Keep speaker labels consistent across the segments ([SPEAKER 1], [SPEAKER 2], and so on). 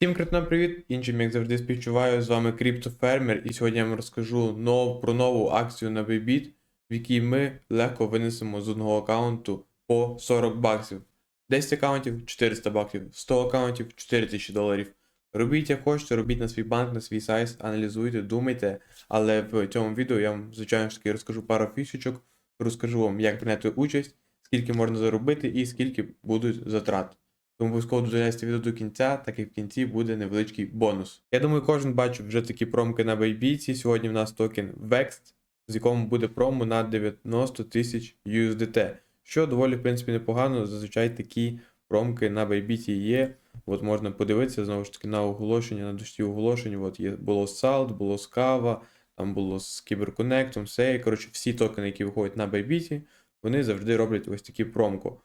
[SPEAKER 1] Всім критна привіт! Іншим, як завжди, співчуваю. З вами CryptoFermer і сьогодні я вам розкажу нов, про нову акцію на Bybit, в якій ми легко винесемо з одного аккаунту по 40 баксів. 10 аккаунтів 400 баксів, 100 аккаунтів 4000 доларів. Робіть як хочете, робіть на свій банк, на свій сайт, аналізуйте, думайте. Але в цьому відео я вам, звичайно ж таки, розкажу пару фішечок, розкажу вам, як прийняти участь, скільки можна заробити і скільки будуть затрати. Тому обов'язково додивляйте відео до кінця, так і в кінці буде невеличкий бонус. Я думаю, кожен бачив вже такі промки на Bybit. Сьогодні в нас токен Vext, з якому буде промо на 90 тисяч USDT, що доволі, в принципі, непогано. Зазвичай такі промки на Bybit є. От можна подивитися знову ж таки на оголошення, на дошті оголошень. От є було з Salt, було з Kava, там було з CyberConnect, все. Коротше, всі токени, які виходять на Bybit, вони завжди роблять ось такі промку.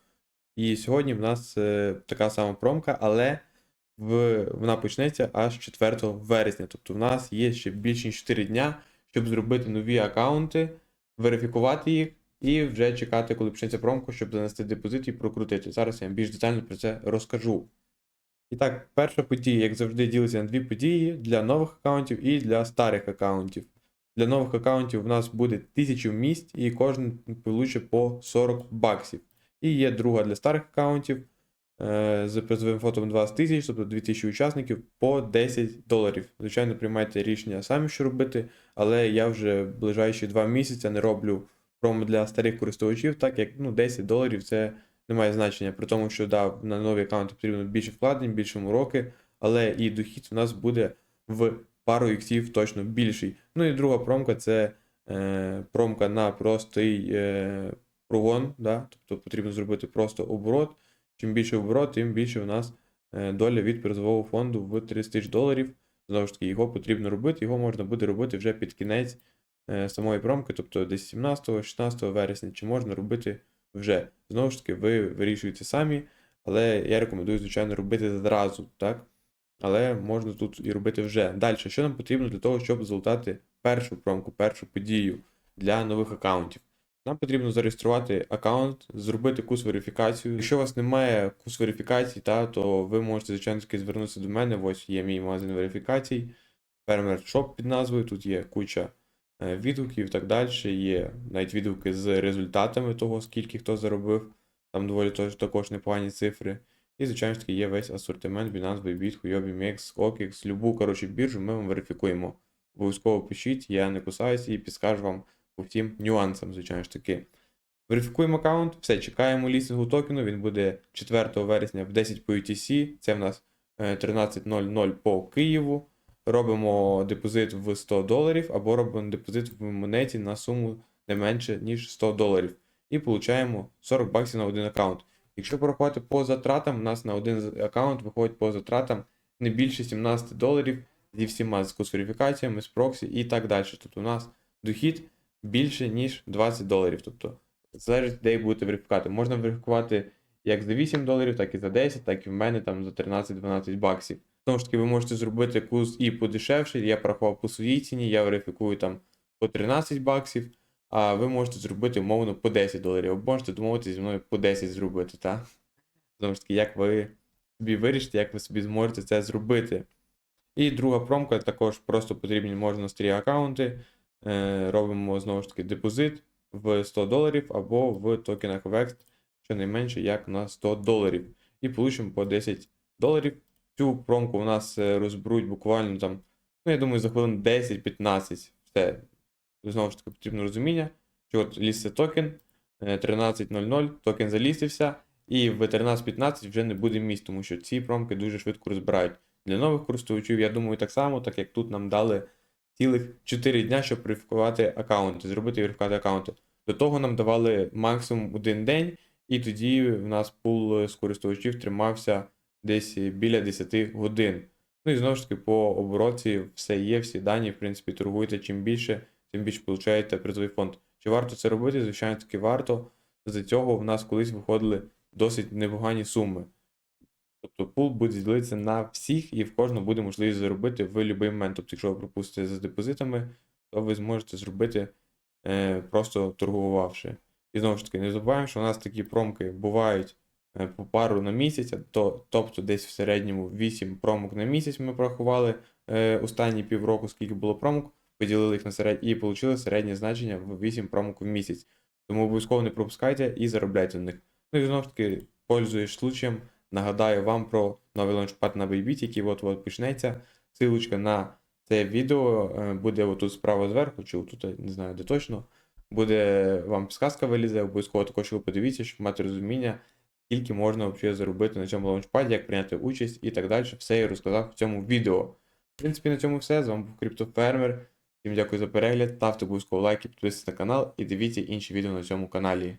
[SPEAKER 1] І сьогодні в нас е, така сама промка, але в, вона почнеться аж 4 вересня. Тобто в нас є ще більше ніж 4 дня, щоб зробити нові аккаунти, верифікувати їх і вже чекати, коли почнеться промка, щоб занести депозит і прокрутити. Зараз я вам більш детально про це розкажу. І так, перша подія, як завжди, ділиться на дві події для нових аккаунтів і для старих аккаунтів. Для нових аккаунтів у нас буде 1000 місць і кожен получить по 40 баксів. І є друга для старих аккаунтів е, з призовим фотом 20 тисяч, тобто 2000 учасників по 10 доларів. Звичайно, приймайте рішення самі, що робити, але я вже ближайші 2 місяці не роблю промо для старих користувачів, так як ну, 10 доларів це не має значення, при тому, що да, на нові аккаунти потрібно більше вкладень, більше уроки, але і дохід у нас буде в пару іксів точно більший. Ну і друга промка це е, промка на простий. Е, прогон, да? тобто потрібно зробити просто оборот. Чим більше оборот, тим більше у нас е, доля від призового фонду в 30 тисяч доларів. Знову ж таки, його потрібно робити, його можна буде робити вже під кінець е, самої промки, тобто десь 17-16 вересня, чи можна робити вже. Знову ж таки, ви вирішуєте самі, але я рекомендую, звичайно, робити зразу, так? Але можна тут і робити вже. Далі, що нам потрібно для того, щоб залутати першу промку, першу подію для нових аккаунтів? Нам потрібно зареєструвати аккаунт, зробити курс верифікацію. Якщо у вас немає курс верифікації, та, то ви можете, звичайно, звернутися до мене. Ось є мій магазин верифікацій, фермер шоп під назвою. Тут є куча е, відгуків і так далі. Є навіть відгуки з результатами того, скільки хто заробив. Там доволі також непогані цифри. І, звичайно таки, є весь асортимент Binance, Bybit, Huobi, MEX, OKX, любу коротше, біржу ми вам верифікуємо. Обов'язково пишіть, я не кусаюся і підскажу вам по всім нюансам, звичайно ж таки. Верифікуємо аккаунт, все, чекаємо лістингу токену, він буде 4 вересня в 10 по UTC, це в нас е, 13.00 по Києву. Робимо депозит в 100 доларів або робимо депозит в монеті на суму не менше, ніж 100 доларів. І получаємо 40 баксів на один аккаунт. Якщо порахувати по затратам, у нас на один аккаунт виходить по затратам не більше 17 доларів зі всіма з верифікаціями, з проксі і так далі. Тобто у нас дохід більше, ніж 20 доларів. Тобто, залежить, де будете верифікувати. Можна верифікувати як за 8 доларів, так і за 10, так і в мене там за 13-12 баксів. Знову ж таки, ви можете зробити курс і подешевше. Я порахував по своїй ціні, я верифікую там по 13 баксів, а ви можете зробити умовно по 10 доларів. Або можете домовитися зі мною по 10 зробити, так? Знову ж таки, як ви собі вирішите, як ви собі зможете це зробити. І друга промка також просто потрібні можна старі аккаунти. Е, робимо знову ж таки депозит в 100 доларів або в токенах VEX щонайменше як на 100 доларів. І получимо по 10 доларів. Цю промку у нас е, розберуть буквально там, ну я думаю, за хвилин 10-15. Все. Знову ж таки, потрібно розуміння, що от лісти токен 13.00, токен залістився, і в 13.15 вже не буде місць, тому що ці промки дуже швидко розбирають. Для нових користувачів, я думаю, так само, так як тут нам дали цілих 4 дня, щоб верифікувати аккаунти, зробити верифікувати аккаунти. До того нам давали максимум один день, і тоді в нас пул з користувачів тримався десь біля 10 годин. Ну і знову ж таки, по обороті все є, всі дані, в принципі, торгуєте чим більше, тим більше получаєте призовий фонд. Чи варто це робити? Звичайно таки варто. За цього в нас колись виходили досить непогані суми. Тобто пул буде ділитися на всіх, і в кожного буде можливість заробити в будь-який момент. Тобто, якщо ви пропустите за депозитами, то ви зможете зробити е, просто торгувавши. І знову ж таки, не забуваємо, що у нас такі промки бувають е, по пару на місяць, то, тобто десь в середньому 8 промок на місяць ми порахували е, останні півроку, скільки було промок, поділили їх на серед... і отримали середнє значення в 8 промок в місяць. Тому обов'язково не пропускайте і заробляйте на них. Ну і знову ж таки, пользуюсь случаєм, нагадаю вам про новий лаунчпад на Bybit, який от-от почнеться. Силочка на це відео е, буде отут справа зверху, чи отут, не знаю де точно. Буде вам підсказка вилізе, обов'язково також ви подивіться, щоб мати розуміння, скільки можна взагалі заробити на цьому лаунчпаді, як прийняти участь і так далі. Все я розказав в цьому відео. В принципі, на цьому все. З вами був Криптофермер. Всім дякую за перегляд, ставте обов'язково лайки, підписуйтесь на канал і дивіться інші відео на цьому каналі.